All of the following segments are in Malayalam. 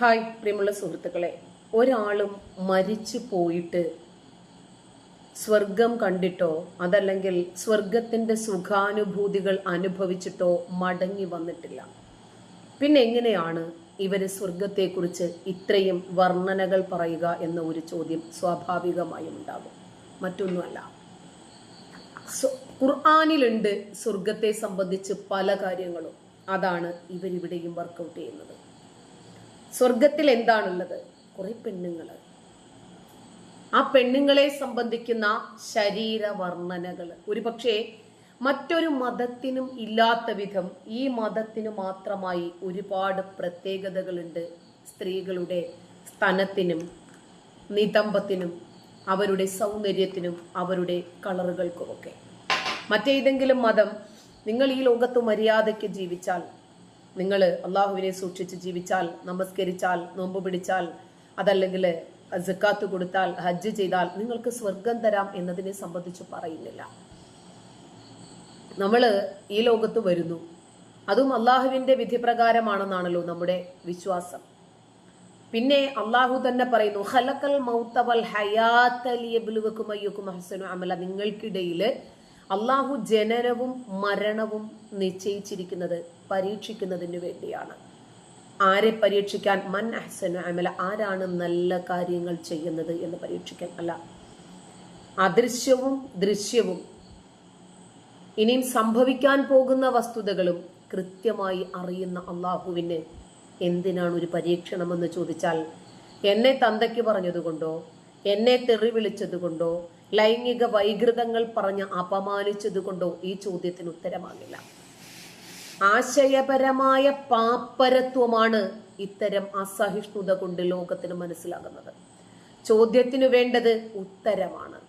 ഹായ് പ്രിയമുള്ള സുഹൃത്തുക്കളെ. ഒരാളും മരിച്ചു പോയിട്ട് സ്വർഗം കണ്ടിട്ടോ അതല്ലെങ്കിൽ സ്വർഗത്തിന്റെ സുഖാനുഭൂതികൾ അനുഭവിച്ചിട്ടോ മടങ്ങി വന്നിട്ടില്ല. പിന്നെ എങ്ങനെയാണ് ഇവർ സ്വർഗത്തെക്കുറിച്ച് ഇത്രയും വർണനകൾ പറയുക എന്ന ഒരു ചോദ്യം സ്വാഭാവികമായും ഉണ്ടാകും. മറ്റൊന്നുമല്ല. ഖുർആാനിലുണ്ട് സ്വർഗത്തെ സംബന്ധിച്ച് പല കാര്യങ്ങളും. അതാണ് ഇവരിവിടെയും വർക്കൗട്ട് ചെയ്യുന്നത്. സ്വർഗത്തിൽ എന്താണുള്ളത് കുറെ പെണ്ണുങ്ങൾ ആ പെണ്ണുങ്ങളെ സംബന്ധിക്കുന്ന ശരീരവർണനകൾ ഒരുപക്ഷെ മറ്റൊരു മതത്തിനും ഇല്ലാത്ത വിധം ഈ മതത്തിന് മാത്രമായി ഒരുപാട് പ്രത്യേകതകളുണ്ട് സ്ത്രീകളുടെ സ്തനത്തിനും നിതംബത്തിനും അവരുടെ സൗന്ദര്യത്തിനും അവരുടെ കളറുകൾക്കുമൊക്കെ മറ്റേതെങ്കിലും മതം നിങ്ങൾ ഈ ലോകത്ത് മര്യാദയ്ക്ക് ജീവിച്ചാൽ നിങ്ങൾ അള്ളാഹുവിനെ സൂക്ഷിച്ച് ജീവിച്ചാൽ നമസ്കരിച്ചാൽ നോമ്പ് പിടിച്ചാൽ അതല്ലെങ്കിൽ ജക്കാത്ത് കൊടുത്താൽ ഹജ്ജ് ചെയ്താൽ നിങ്ങൾക്ക് സ്വർഗം തരാം എന്നതിനെ സംബന്ധിച്ച് പറയുന്നില്ല. നമ്മൾ ഈ ലോകത്ത് വരുന്നു. അതും അള്ളാഹുവിന്റെ വിധിപ്രകാരമാണെന്നാണല്ലോ നമ്മുടെ വിശ്വാസം. പിന്നെ അള്ളാഹു തന്നെ പറയുന്നു ഹലക്കൽ മൗത്തവൽ ഹയാത്തലിയ ബിലുവക്കും അയ്യക്കും ഹസനു അമല. നിങ്ങൾക്കിടയിൽ അള്ളാഹു ജനനവും മരണവും നിശ്ചയിച്ചിരിക്കുന്നത് പരീക്ഷിക്കുന്നതിന് വേണ്ടിയാണ്. ആരെ പരീക്ഷിക്കാൻ? മൻ അഹ്സനു അമല. ആരാണ് നല്ല കാര്യങ്ങൾ ചെയ്യുന്നത് എന്ന് പരീക്ഷിക്കാൻ? അല്ല. അദൃശ്യവും ദൃശ്യവും. ഇനിയും സംഭവിക്കാൻ പോകുന്ന വസ്തുതകളും കൃത്യമായി അറിയുന്ന അള്ളാഹുവിന് എന്തിനാണ് ഒരു പരീക്ഷണമെന്ന് ചോദിച്ചാൽ എന്നെ തന്തയ്ക്ക് പറഞ്ഞതുകൊണ്ടോ എന്നെ തെറി വിളിച്ചതുകൊണ്ടോ ലൈംഗിക വൈകൃതങ്ങൾ പറഞ്ഞ് അപമാനിച്ചതുകൊണ്ടോ ഈ ചോദ്യത്തിന് ഉത്തരമാകില്ല. ആശയപരമായ പാപ്പരത്വമാണ് ഇത്തരം അസഹിഷ്ണുത കൊണ്ട് ലോകത്തിന് മനസ്സിലാകുന്നത്. ചോദ്യത്തിനു വേണ്ടത് ഉത്തരമാണ്.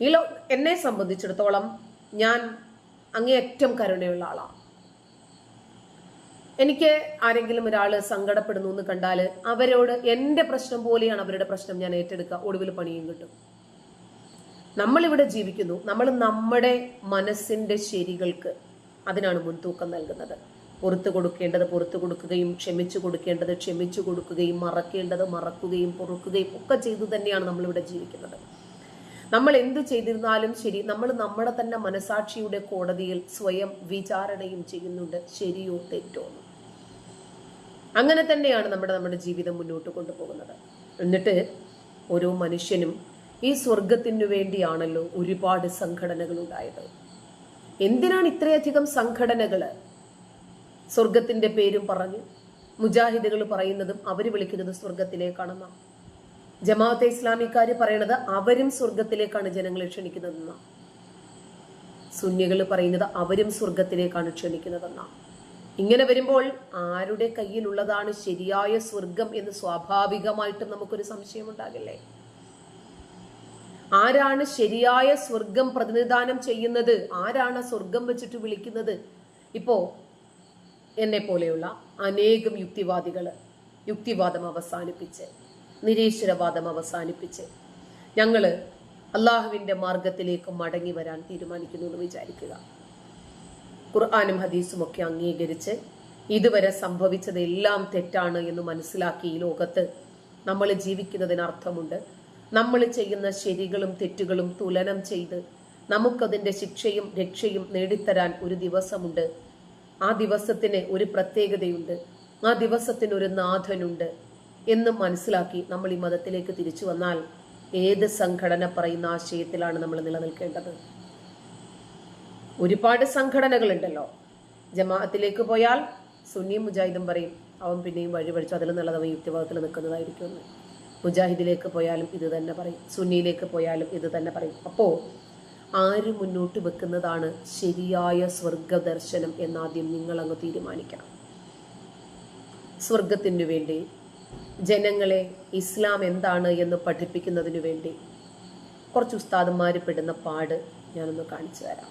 ഈ ലോ എന്നെ സംബന്ധിച്ചിടത്തോളം ഞാൻ അങ്ങേയറ്റം കരുണയുള്ള ആളാണ് എനിക്ക് ആരെങ്കിലും ഒരാൾ സങ്കടപ്പെടുന്നു എന്ന് കണ്ടാൽ അവരോട് എന്റെ പ്രശ്നം പോലെയാണ് അവരുടെ പ്രശ്നം ഞാൻ ഏറ്റെടുക്കുക. ഒടുവിൽ പണിയും കിട്ടും. നമ്മളിവിടെ ജീവിക്കുന്നു. നമ്മൾ നമ്മുടെ മനസ്സിന്റെ ശരികൾക്ക് അതിനാണ് മുൻതൂക്കം നൽകുന്നത്. പുറത്തു കൊടുക്കേണ്ടത് പുറത്തു കൊടുക്കുകയും ക്ഷമിച്ചു കൊടുക്കേണ്ടത് ക്ഷമിച്ചു കൊടുക്കുകയും മറക്കേണ്ടത് മറക്കുകയും പൊറുക്കുകയും ഒക്കെ ചെയ്തു തന്നെയാണ് നമ്മളിവിടെ ജീവിക്കുന്നത്. നമ്മൾ എന്ത് ചെയ്തിരുന്നാലും ശരി നമ്മൾ നമ്മുടെ തന്നെ മനസാക്ഷിയുടെ കോടതിയിൽ സ്വയം വിചാരണയും ചെയ്യുന്നുണ്ട് ശരിയോ തെറ്റോ അങ്ങനെ തന്നെയാണ് നമ്മുടെ നമ്മുടെ ജീവിതം മുന്നോട്ട് കൊണ്ടുപോകുന്നത്. എന്നിട്ട് ഓരോ മനുഷ്യനും ഈ സ്വർഗത്തിനു വേണ്ടിയാണല്ലോ ഒരുപാട് സംഘടനകൾ ഉണ്ടായത് എന്തിനാണ് ഇത്രയധികം സംഘടനകൾ സ്വർഗത്തിന്റെ പേരും പറഞ്ഞ് മുജാഹിദുകൾ പറയുന്നതും അവർ വിളിക്കുന്നത് സ്വർഗത്തിലേക്കാണെന്നാ ജമാഅത്തെ ഇസ്ലാമിക്കാർ പറയണത് അവരും സ്വർഗത്തിലേക്കാണ് ജനങ്ങളെ ക്ഷണിക്കുന്നതെന്നാ സുന്നികൾ പറയുന്നത് അവരും സ്വർഗത്തിലേക്കാണ് ക്ഷണിക്കുന്നതെന്നാ ഇങ്ങനെ വരുമ്പോൾ ആരുടെ കയ്യിലുള്ളതാണ് ശരിയായ സ്വർഗം എന്ന് സ്വാഭാവികമായിട്ടും നമുക്കൊരു സംശയമുണ്ടാകില്ലേ? ആരാണ് ശരിയായ സ്വർഗം പ്രതിനിധാനം ചെയ്യുന്നത്? ആരാണ് സ്വർഗം വെച്ചിട്ട് വിളിക്കുന്നത്? ഇപ്പോ എന്നെ പോലെയുള്ള അനേകം യുക്തിവാദികൾ യുക്തിവാദം അവസാനിപ്പിച്ച് നിരീശ്വരവാദം അവസാനിപ്പിച്ച് ഞങ്ങൾ അള്ളാഹുവിന്റെ മാർഗത്തിലേക്ക് മടങ്ങി വരാൻ തീരുമാനിക്കുന്നു എന്ന് വിചാരിക്കുക. ഖുർആാനും ഹദീസും ഒക്കെ അംഗീകരിച്ച് ഇതുവരെ സംഭവിച്ചതെല്ലാം തെറ്റാണ് എന്ന് മനസ്സിലാക്കി ഈ ലോകത്ത് നമ്മൾ ജീവിക്കുന്നതിന് അർത്ഥമുണ്ട്. നമ്മൾ ചെയ്യുന്ന ശരികളും തെറ്റുകളും തുലനം ചെയ്ത് നമുക്കതിന്റെ ശിക്ഷയും രക്ഷയും നേടിത്തരാൻ ഒരു ദിവസമുണ്ട്. ആ ദിവസത്തിന് ഒരു പ്രത്യേകതയുണ്ട്. ആ ദിവസത്തിന് ഒരു നാഥനുണ്ട് എന്ന് മനസ്സിലാക്കി നമ്മൾ ഈ മതത്തിലേക്ക് തിരിച്ചു വന്നാൽ ഏത് സംഘടന പറയുന്ന ആശയത്തിലാണ് നമ്മൾ നിലനിൽക്കേണ്ടത്? ഒരുപാട് സംഘടനകളുണ്ടല്ലോ. ജമാഅത്തിലേക്ക് പോയാൽ സുന്നിയും മുജാഹിദും പറയും അവൻ പിന്നെയും വഴി പഠിച്ചു അതിൽ നല്ലത് അവൻ യുക്തിവാദത്തിൽ നിൽക്കുന്നതായിരിക്കും എന്ന് മുജാഹിദിലേക്ക് പോയാലും ഇത് തന്നെ പറയും. സുന്നിയിലേക്ക് പോയാലും ഇത് തന്നെ പറയും. അപ്പോൾ ആര് മുന്നോട്ട് വെക്കുന്നതാണ് ശരിയായ സ്വർഗദർശനം എന്നാദ്യം നിങ്ങൾ അങ്ങ് തീരുമാനിക്കണം. സ്വർഗത്തിനു വേണ്ടി ജനങ്ങളെ ഇസ്ലാം എന്താണ് എന്ന് പഠിപ്പിക്കുന്നതിനു വേണ്ടി കുറച്ച് ഉസ്താദന്മാർ പെടുന്ന പാട് ഞാനൊന്ന് കാണിച്ചു തരാം.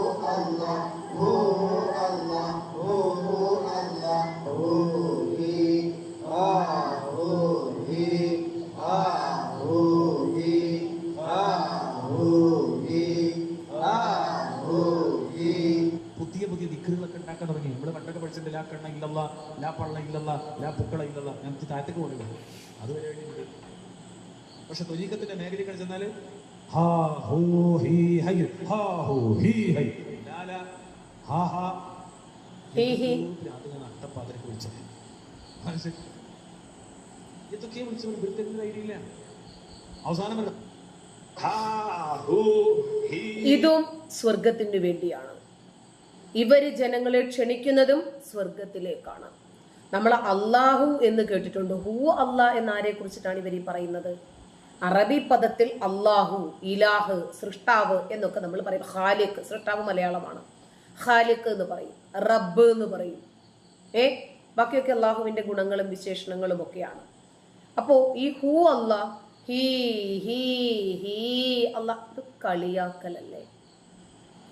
ഇല്ലല്ല ഞാൻ ഇത് താഴത്തേക്ക് അത് അതുവരെ വേണ്ടിയിട്ടുണ്ട് പക്ഷെ തൊലീക്കത്തിന്റെ മേഖലയിൽ ചെന്നാൽ ഹാ ഹൂ ഹീ ഹൈ ഹാ ഹൂ ഹീ ഹൈ. ലാ ലാ ഹാ ഹാ. ഹീ ഹീ. അത് ഞാൻ അട്ടപ്പാതിരക്ക് വിളിച്ചത്. മനസ്സിൽ ഇതൊക്കെ വിളിച്ചത് വൃത്തിയുടെ ഐഡിയ അവസാനം വരണം. ഹാ ഹൂ ഹീ. ഇതും സ്വർഗത്തിനു വേണ്ടിയാണ്. ഇവർ ജനങ്ങളെ ക്ഷണിക്കുന്നതും സ്വർഗത്തിലേക്കാണ് നമ്മൾ അള്ളാഹു എന്ന് കേട്ടിട്ടുണ്ട്. ഹൂ അല്ലാ എന്നാരെ കുറിച്ചിട്ടാണ് ഇവർ ഈ പറയുന്നത്? അറബി പദത്തിൽ അള്ളാഹു ഇലാഹ് സൃഷ്ടാവ് എന്നൊക്കെ നമ്മൾ പറയും. ഖാലിഖ് സൃഷ്ടാവ് മലയാളമാണ്. ഖാലിഖ് എന്ന് പറയും. റബ്ബ് എന്ന് പറയും. ഏ? ബാക്കിയൊക്കെ അള്ളാഹുവിന്റെ ഗുണങ്ങളും വിശേഷണങ്ങളും ഒക്കെയാണ്. അപ്പോൾ ഈ ഹൂ അല്ല ഹീ ഹീ ഹീ അല്ല ഇത് കളിയാക്കലല്ലേ?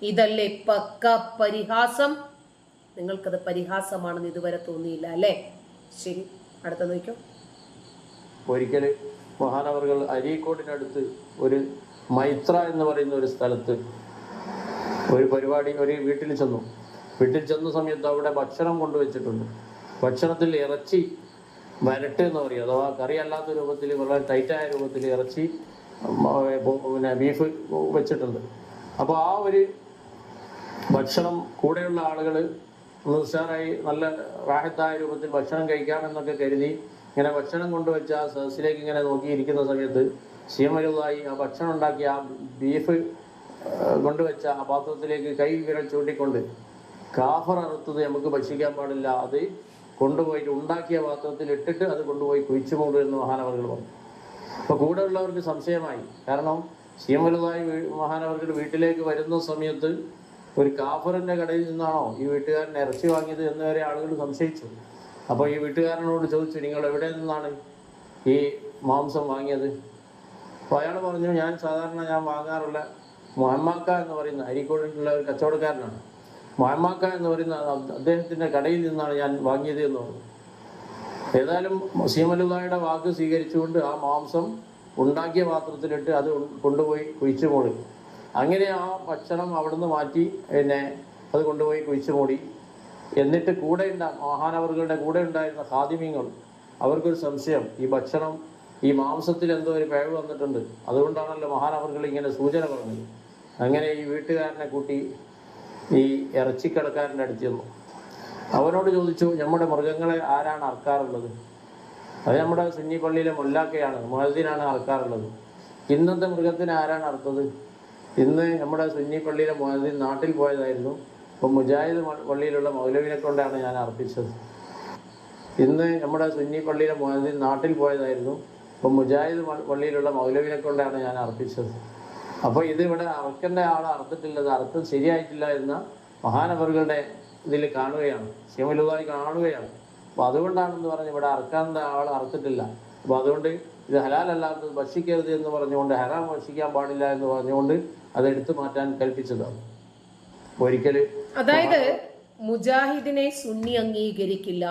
ഇതല്ലേ പക്ക പരിഹാസം? നിങ്ങൾക്കത് പരിഹാസമാണെന്ന് ഇതുവരെ തോന്നിയില്ല അല്ലേ? ശരി അടുത്ത നോക്കിയോ ഒരിക്കൽ മഹാനവറുകൾ അരീക്കോടിനടുത്ത് ഒരു മൈത്ര എന്ന് പറയുന്ന ഒരു സ്ഥലത്ത് ഒരു പരിപാടി ഒരു വീട്ടിൽ ചെന്നു. വീട്ടിൽ ചെന്ന സമയത്ത് അവിടെ ഭക്ഷണം കൊണ്ടുവച്ചിട്ടുണ്ട്. ഭക്ഷണത്തിൽ ഇറച്ചി വരട്ട് എന്ന് പറയും. അഥവാ കറി അല്ലാത്ത രൂപത്തിൽ വളരെ ടൈറ്റായ രൂപത്തിൽ ഇറച്ചി പിന്നെ ബീഫ് വെച്ചിട്ടുണ്ട്. അപ്പോൾ ആ ഒരു ഭക്ഷണം കൂടെയുള്ള ആളുകൾ ഉഷാറായി നല്ല റാഹത്തായ രൂപത്തിൽ ഭക്ഷണം കഴിക്കാമെന്നൊക്കെ കരുതി ഇങ്ങനെ ഭക്ഷണം കൊണ്ടുവച്ച ആ സദസ്സിലേക്ക് ഇങ്ങനെ നോക്കിയിരിക്കുന്ന സമയത്ത് സീമരുതായി ആ ഭക്ഷണം ഉണ്ടാക്കി ആ ബീഫ് കൊണ്ടുവച്ച ആ പാത്രത്തിലേക്ക് കൈ വിരൽ ചൂണ്ടിക്കൊണ്ട് കാഫർ അറുത്തത് നമുക്ക് ഭക്ഷിക്കാൻ പാടില്ല. അത് കൊണ്ടുപോയിട്ട് ഉണ്ടാക്കിയ പാത്രത്തിൽ ഇട്ടിട്ട് അത് കൊണ്ടുപോയി കുഴിച്ചു മൂടുമെന്ന് മഹാനവർകൾ പറഞ്ഞു. അപ്പോൾ കൂടെ ഉള്ളവർക്ക് സംശയമായി. കാരണം സീമരുതായി മഹാനവർഗർ വീട്ടിലേക്ക് വരുന്ന സമയത്ത് ഒരു കാഫറിന്റെ കടയിൽ നിന്നാണോ ഈ വീട്ടുകാരൻ ഇറച്ചി വാങ്ങിയത് എന്ന് വരെ ആളുകൾ സംശയിച്ചു. അപ്പോൾ ഈ വീട്ടുകാരനോട് ചോദിച്ചു നിങ്ങൾ എവിടെ നിന്നാണ് ഈ മാംസം വാങ്ങിയത്? അപ്പോൾ അയാൾ പറഞ്ഞു ഞാൻ സാധാരണ ഞാൻ വാങ്ങാറുള്ള മഹമ്മാക്ക എന്ന് പറയുന്ന അരിക്കോടിലുള്ള ഒരു കച്ചവടക്കാരനാണ്. മഹമ്മാക്ക എന്ന് പറയുന്ന അദ്ദേഹത്തിന്റെ കടയിൽ നിന്നാണ് ഞാൻ വാങ്ങിയത് എന്ന് പറഞ്ഞു. ഏതായാലും സീമലുള്ളയുടെ വാക്ക് സ്വീകരിച്ചുകൊണ്ട് ആ മാംസം ഉണ്ടാക്കിയ പാത്രത്തിലിട്ട് അത് കൊണ്ടുപോയി കുഴിച്ചു മൂടി. അങ്ങനെ ആ ഭക്ഷണം അവിടുന്ന് മാറ്റി പിന്നെ അത് കൊണ്ടുപോയി കുഴിച്ചു മൂടി. എന്നിട്ട് കൂടെ ഉണ്ടാ മഹാനവറുകളുടെ കൂടെ ഉണ്ടായിരുന്ന ഹാദിമ്യങ്ങൾ അവർക്കൊരു സംശയം ഈ ഭക്ഷണം ഈ മാംസത്തിൽ എന്തോ ഒരു പിഴവ് വന്നിട്ടുണ്ട്. അതുകൊണ്ടാണല്ലോ മഹാനവറുകൾ ഇങ്ങനെ സൂചന പറഞ്ഞത്. അങ്ങനെ ഈ വീട്ടുകാരനെ കൂട്ടി ഈ ഇറച്ചിക്കടക്കാരന്റെ അടുത്ത് ചെന്നു. അവനോട് ചോദിച്ചു നമ്മുടെ മൃഗങ്ങളെ ആരാണ് അറക്കാറുള്ളത്? അത് നമ്മുടെ സുന്നി പള്ളിയിലെ മുല്ലാക്കയാണ് മുഹദ്ദീനാണ് അറക്കാറുള്ളത്. ഇന്നത്തെ മൃഗത്തിന് ആരാണ് അറുത്തത്? ഇന്ന് നമ്മുടെ സുന്നി പള്ളിയിലെ മുഹദ്ദീൻ നാട്ടിൽ പോയതായിരുന്നു. അപ്പം മുജാഹിദ് പള്ളിയിലുള്ള മൗലവിനെ കൊണ്ടാണ് ഞാൻ അർപ്പിച്ചത്. ഇന്ന് നമ്മുടെ സുന്നി പള്ളിയിലെ മുഹദ്ദീൻ നാട്ടിൽ പോയതായിരുന്നു. അപ്പം മുജാഹിദ് പള്ളിയിലുള്ള മൗലവിനെ കൊണ്ടാണ് ഞാൻ അർപ്പിച്ചത്. അപ്പോൾ ഇത് ഇവിടെ അറക്കേണ്ട ആൾ അറുത്തിട്ടില്ലത് അർത്ഥം ശരിയായിട്ടില്ല എന്ന മഹാനവറുകളുടെ ഇതിൽ കാണുകയാണ്. ശിവലുതായി കാണുകയാണ്. അപ്പോൾ അതുകൊണ്ടാണെന്ന് പറഞ്ഞ് ഇവിടെ അറക്കാണ്ട ആൾ അറുത്തിട്ടില്ല. അപ്പോൾ അതുകൊണ്ട് ഇത് ഹലാലല്ലാത്തത് ഭക്ഷിക്കരുത് എന്ന് പറഞ്ഞുകൊണ്ട് ഹറാം ഭക്ഷിക്കാൻ പാടില്ല എന്ന് പറഞ്ഞുകൊണ്ട് അത് എടുത്തു മാറ്റാൻ കൽപ്പിച്ചതാണ്. ഒരിക്കൽ അതായത് മുജാഹിദിനെ സുന്നി അംഗീകരിക്കില്ല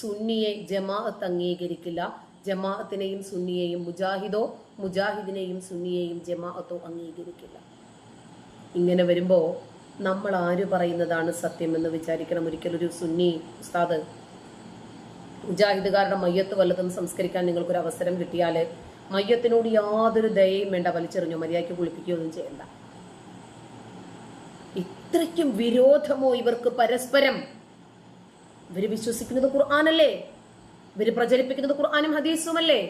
സുന്നിയെ ജമാഅത്ത് അംഗീകരിക്കില്ല ജമാഅത്തിനെയും സുന്നിയെയും മുജാഹിദോ മുജാഹിദിനെയും സുന്നിയെയും ജമാഅത്തോ അംഗീകരിക്കില്ല. ഇങ്ങനെ വരുമ്പോ നമ്മൾ ആര് പറയുന്നതാണ് സത്യം എന്ന് വിചാരിക്കണം? ഒരിക്കലൊരു സുന്നി ഉസ്താദ് മുജാഹിദുകാരുടെ മയ്യത്ത് വല്ലതും സംസ്കരിക്കാൻ നിങ്ങൾക്കൊരു അവസരം കിട്ടിയാൽ മയ്യത്തിനോട് യാതൊരു ദയയും വേണ്ട വലിച്ചെറിഞ്ഞോ മര്യാദയ്ക്ക് കുളിപ്പിക്കുകയൊന്നും ചെയ്യണ്ട. ഇത്രയ്ക്കും വിരോധമോ ഇവർക്ക് പരസ്പരം? ഇവർ വിശ്വസിക്കുന്നത് ഖുർആാനല്ലേ? ഇവർ പ്രചരിപ്പിക്കുന്നത് ഖുർആാനും ഹദീസുമല്ലേ?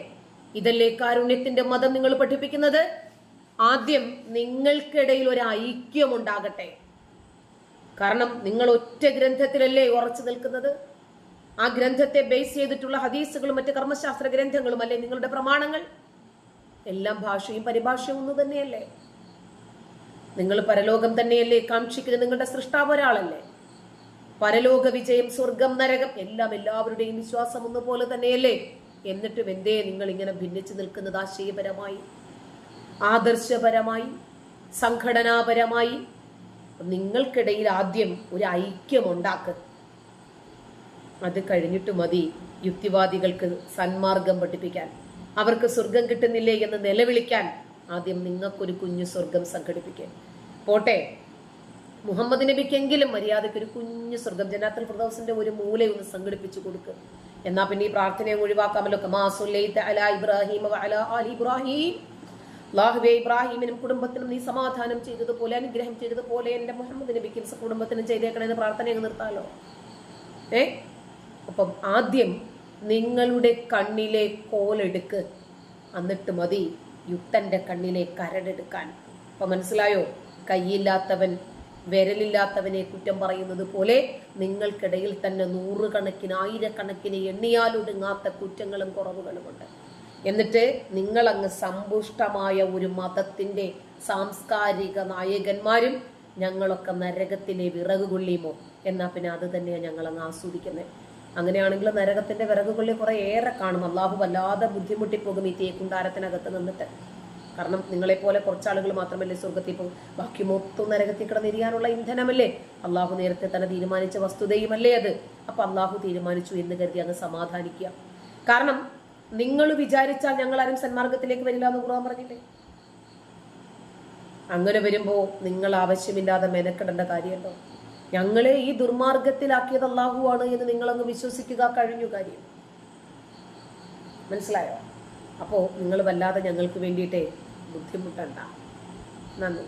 ഇതല്ലേ കാരുണ്യത്തിന്റെ മതം നിങ്ങൾ പഠിപ്പിക്കുന്നത്? ആദ്യം നിങ്ങൾക്കിടയിൽ ഒരു ഐക്യം ഉണ്ടാകട്ടെ കാരണം നിങ്ങൾ ഒറ്റ ഗ്രന്ഥത്തിലല്ലേ ഉറച്ചു നിൽക്കുന്നത്? ആ ഗ്രന്ഥത്തെ ബേസ് ചെയ്തിട്ടുള്ള ഹദീസുകളും മറ്റ് കർമ്മശാസ്ത്ര ഗ്രന്ഥങ്ങളും അല്ലെ നിങ്ങളുടെ പ്രമാണങ്ങൾ? എല്ലാം ഭാഷയും പരിഭാഷയും ഒന്ന് തന്നെയല്ലേ? നിങ്ങൾ പരലോകം തന്നെയല്ലേ കാക്ഷിക്കുന്നത്? നിങ്ങളുടെ സൃഷ്ടാവ് ഒരാളല്ലേ? പരലോക വിജയം സ്വർഗം നരകം എല്ലാം എല്ലാവരുടെയും വിശ്വാസം ഒന്നുപോലെ തന്നെയല്ലേ? എന്നിട്ടും എന്തേ നിങ്ങൾ ഇങ്ങനെ ഭിന്നിച്ചു നിൽക്കുന്നത്? ആശയപരമായി ആദർശപരമായി സംഘടനാപരമായി. നിങ്ങൾക്കിടയിൽ ആദ്യം ഒരു ഐക്യം ഉണ്ടാക്ക് അത് കഴിഞ്ഞിട്ട് മതി യുക്തിവാദികൾക്ക് സന്മാർഗം പഠിപ്പിക്കാൻ. അവർക്ക് സ്വർഗം കിട്ടുന്നില്ലേ എന്ന് നിലവിളിക്കാൻ ആദ്യം നിങ്ങൾക്കൊരു കുഞ്ഞു സ്വർഗം സംഘടിപ്പിക്കുക പോട്ടെ. മുഹമ്മദ് നബിക്കെങ്കിലും മര്യാദയ്ക്ക് ഒരു കുഞ്ഞു സ്വർഗം ജനാത്തൽ ഫിർദൗസിന്റെ ഒരു മൂലയൊന്ന് സംഘടിപ്പിച്ചു കൊടുക്കുക എന്നാ പിന്നെ ഈ പ്രാർത്ഥനയെ ഒഴിവാക്കാമല്ലോ ഇബ്രാഹിം കുടുംബത്തിനും നീ സമാധാനം ചെയ്തതുപോലെ അനുഗ്രഹം ചെയ്തതുപോലെ എന്റെ മുഹമ്മദ് നബിക്കും കുടുംബത്തിനും ചെയ്തേക്കണമെന്ന് പ്രാർത്ഥന നിർത്താലോ? ഏ? അപ്പം ആദ്യം നിങ്ങളുടെ കണ്ണിലെ കോലെടുക്ക് എന്നിട്ട് മതി യുക്തന്റെ കണ്ണിലെ കരടെടുക്കാൻ അപ്പം മനസ്സിലായോ? കൈയില്ലാത്തവൻ വിരലില്ലാത്തവനെ കുറ്റം പറയുന്നത് പോലെ നിങ്ങൾക്കിടയിൽ തന്നെ നൂറുകണക്കിന് ആയിരക്കണക്കിന് എണ്ണിയാലൊടുങ്ങാത്ത കുറ്റങ്ങളും കുറവുകളുമുണ്ട് എന്നിട്ട് നിങ്ങളങ്ങ് സമ്പുഷ്ടമായ ഒരു മതത്തിന്റെ സാംസ്കാരിക നായകന്മാരും ഞങ്ങളൊക്കെ നരകത്തിലെ വിറകുകൊള്ളിയുമോ? എന്നാൽ എന്നാ പിന്നെ അത് തന്നെയാണ് ഞങ്ങളങ്ങ് ആസ്വദിക്കുന്നത്. അങ്ങനെയാണെങ്കിൽ നരകത്തിന്റെ വിറകുകളിൽ കുറെ ഏറെ കാണും. അള്ളാഹു വല്ലാതെ ബുദ്ധിമുട്ടിപ്പോകും ഈ തേക്കുണ്ടാരത്തിനകത്ത് നിന്നിട്ട്. കാരണം നിങ്ങളെപ്പോലെ കുറച്ചാളുകൾ മാത്രമല്ലേ സ്വർഗത്തിൽ പോകും. ബാക്കി മൊത്തം നരകത്തിൽ കിടന്നിരിക്കാനുള്ള ഇന്ധനമല്ലേ? അള്ളാഹു നേരത്തെ തന്നെ തീരുമാനിച്ച വസ്തുതയുമല്ലേ അത്? അപ്പൊ അള്ളാഹു തീരുമാനിച്ചു എന്ന് കരുതി അങ്ങ് സമാധാനിക്കുക. കാരണം നിങ്ങൾ വിചാരിച്ചാൽ ഞങ്ങൾ ആരും സന്മാർഗത്തിലേക്ക് വരില്ല എന്ന് കുറവാൻ പറഞ്ഞില്ലേ? അങ്ങനെ വരുമ്പോ നിങ്ങൾ ആവശ്യമില്ലാതെ മെനക്കെടേണ്ട കാര്യമല്ലോ ഞങ്ങളെ ഈ ദുർമാർഗത്തിലാക്കിയത് അള്ളാഹുവാണ് എന്ന് നിങ്ങളങ്ങ് വിശ്വസിക്കുക കഴിഞ്ഞു കാര്യം. മനസ്സിലായോ? അപ്പോൾ നിങ്ങൾ വല്ലാതെ ഞങ്ങൾക്ക് വേണ്ടിയിട്ടേ ബുദ്ധിമുട്ടണ്ട. നന്ദി.